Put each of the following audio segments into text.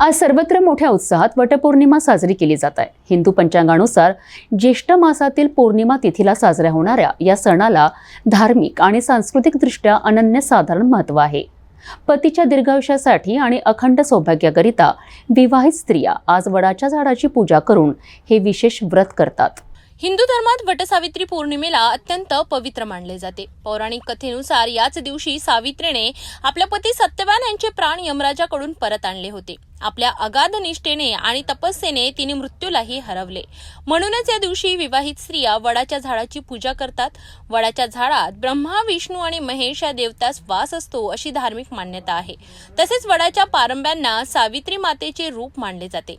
आज सर्वत्र मोठ्या उत्साहात वटपौर्णिमा साजरी केली जात आहे. हिंदू पंचांगानुसार ज्येष्ठ मासातील पौर्णिमा तिथीला साजऱ्या होणाऱ्या या सणाला धार्मिक आणि सांस्कृतिकदृष्ट्या अनन्यसाधारण महत्त्व आहे. पतीच्या दीर्घायुष्यासाठी आणि अखंड सौभाग्याकरिता विवाहित स्त्रिया आज वडाच्या झाडाची पूजा करून हे विशेष व्रत करतात. हिंदू धर्मात वटसावित्री पौर्णिमेला अत्यंत पवित्र मानले जाते. पौराणिक कथेनुसार याच दिवशी सावित्रीने आपल्या पती सत्यवान यांचे प्राण यमराजाकडून परत आणले होते. आपल्या अगाध निष्ठेने आणि तपस्येने तिने मृत्यूलाही हरवले. म्हणूनच या दिवशी विवाहित स्त्रिया वडाच्या झाडाची पूजा करतात. वडाच्या झाडात ब्रह्मा विष्णू आणि महेश या देवतास वास असतो अशी धार्मिक मान्यता आहे. तसेच वडाच्या पारंब्यांना सावित्री मातेचे रूप मानले जाते.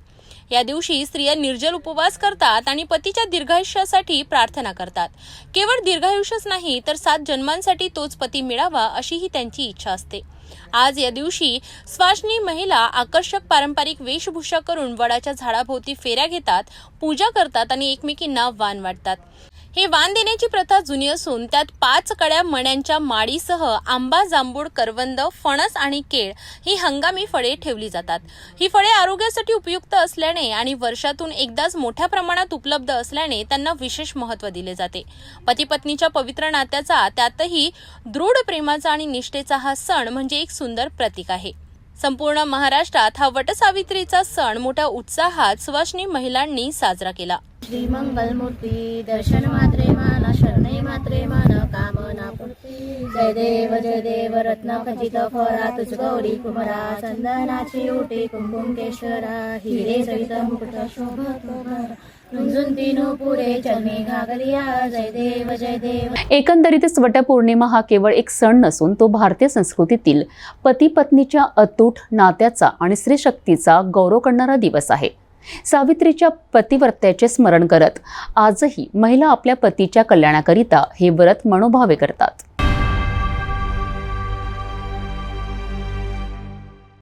या दिवशी स्त्रिया निर्जल उपवास करतात आणि पतीच्या दीर्घायुष्यासाठी प्रार्थना करतात. केवळ दीर्घायुष्यच नाही तर सात जन्मांसाठी तोच पती मिळावा अशीही त्यांची इच्छा असते. आज या दिवशी स्वाशनी महिला आकर्षक पारंपरिक वेशभूषा करून वडाच्या झाडाभोवती फेऱ्या घेतात पूजा करतात आणि एकमेकींना वाण वाटतात. हे वाण देण्याची प्रथा जुनी असून त्यात पाच कड्या मण्यांच्या माळीसह आंबा जांभूळ करवंद फणस आणि केळ ही हंगामी फळे ठेवली जातात. ही फळे आरोग्यासाठी उपयुक्त असल्याने आणि वर्षातून एकदाच मोठ्या प्रमाणात उपलब्ध असल्याने त्यांना विशेष महत्त्व दिले जाते. पती पत्नीच्या पवित्र नात्याचा त्यातही दृढ प्रेमाचा आणि निष्ठेचा हा सण म्हणजे एक सुंदर प्रतीक आहे. संपूर्ण महाराष्ट्रात हा वटसावित्रीचा सण मोठ्या उत्साहात सुवासिनी महिलांनी साजरा केला. श्रीमंगलमूर्ती दर्शन मात्रे मान शरणे मात्रे मान कामना जय देव जय देव रत्न खचित फरा तुझ गौरी कुमरा चंदनाची ओटी कुंकुम केशरा हिरे सहित मुकुट शोभत एकंदरीतच वटपौर्णिमा हा केवळ एक सण नसून तो भारतीय संस्कृतीतील पती पत्नीच्या अतूट नात्याचा आणि स्त्रीशक्तीचा गौरव करणारा दिवस आहे. सावित्रीच्या पतिव्रत्याचे स्मरण करत आजही महिला आपल्या पतीच्या कल्याणाकरिता हे व्रत मनोभावे करतात.